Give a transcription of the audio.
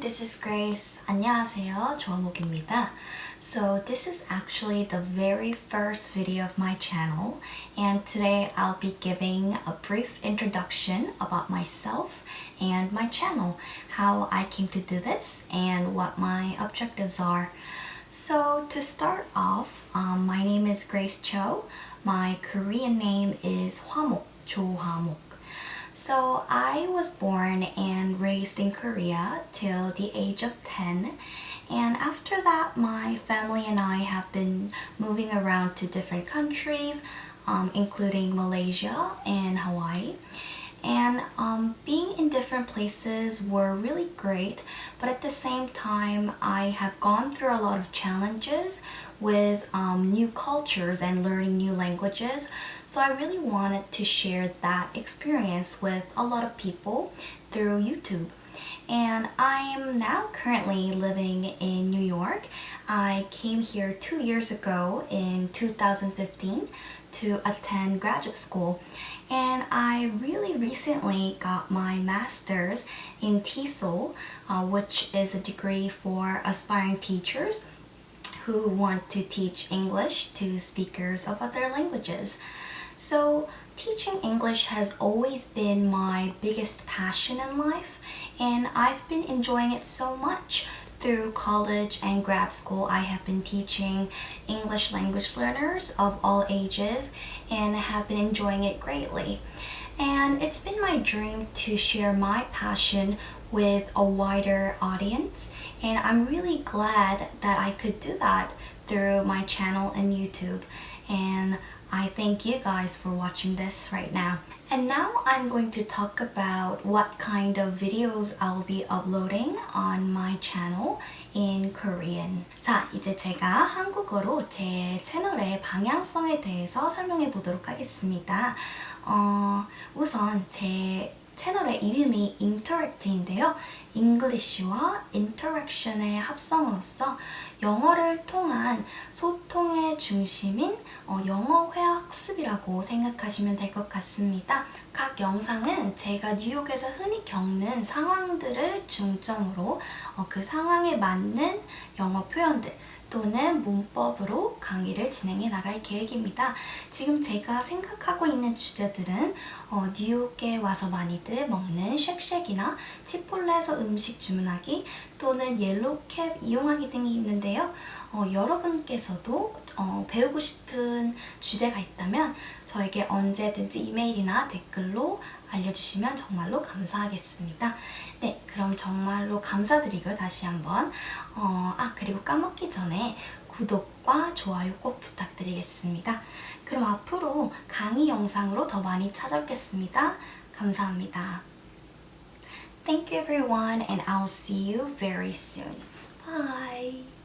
this is Grace. 안녕하세요. 조아목입니다. So this is actually the very first video of my channel and today I'll be giving a brief introduction about myself and my channel, how I came to do this and what my objectives are. So to start off, um, my name is Grace Cho. My Korean name is Hwamok, Cho Hwamok. So I was born and raised in Korea till the age of 10 and after that my family and I have been moving around to different countries um, including Malaysia and Hawaii and um, being in different places were really great but at the same time I have gone through a lot of challenges with um, new cultures and learning new languages. So I really wanted to share that experience with a lot of people through YouTube and I am now currently living in New York. I came here two years ago in 2015 to attend graduate school and I really recently got my master's in TESOL uh, which is a degree for aspiring teachers who want to teach English to speakers of other languages. So teaching English has always been my biggest passion in life and I've been enjoying it so much through college and grad school, I have been teaching English language learners of all ages and have been enjoying it greatly. And it's been my dream to share my passion with a wider audience and I'm really glad that I could do that through my channel and YouTube and I thank you guys for watching this right now. And now I'm going to talk about what kind of videos I'll be uploading on my channel in Korean. 자, 이제 제가 한국어로 제 채널의 방향성에 대해서 설명해 보도록 하겠습니다. 어, 우선 제 채널의 이름이 Interact인데요. English와 Interaction의 합성으로서 영어를 통한 소통의 중심인 어, 영어 회화 학습이라고 생각하시면 될 것 같습니다. 각 영상은 제가 뉴욕에서 흔히 겪는 상황들을 중점으로 어, 그 상황에 맞는 영어 표현들 또는 문법으로 강의를 진행해 나갈 계획입니다. 지금 제가 생각하고 있는 주제들은 어, 뉴욕에 와서 많이들 먹는 쉑쉑이나 치폴레에서 음식 주문하기 또는 옐로우캡 이용하기 등이 있는데요. 어, 여러분께서도 어, 배우고 싶은 주제가 있다면 저에게 언제든지 이메일이나 댓글로 알려주시면 정말로 감사하겠습니다. 네, 그럼 정말로 감사드리고요. 다시 한번. 어, 아, 그리고 까먹기 전에 구독과 좋아요 꼭 부탁드리겠습니다. 그럼 앞으로 강의 영상으로 더 많이 찾아뵙겠습니다. 감사합니다. Thank you everyone and I'll see you very soon. Bye!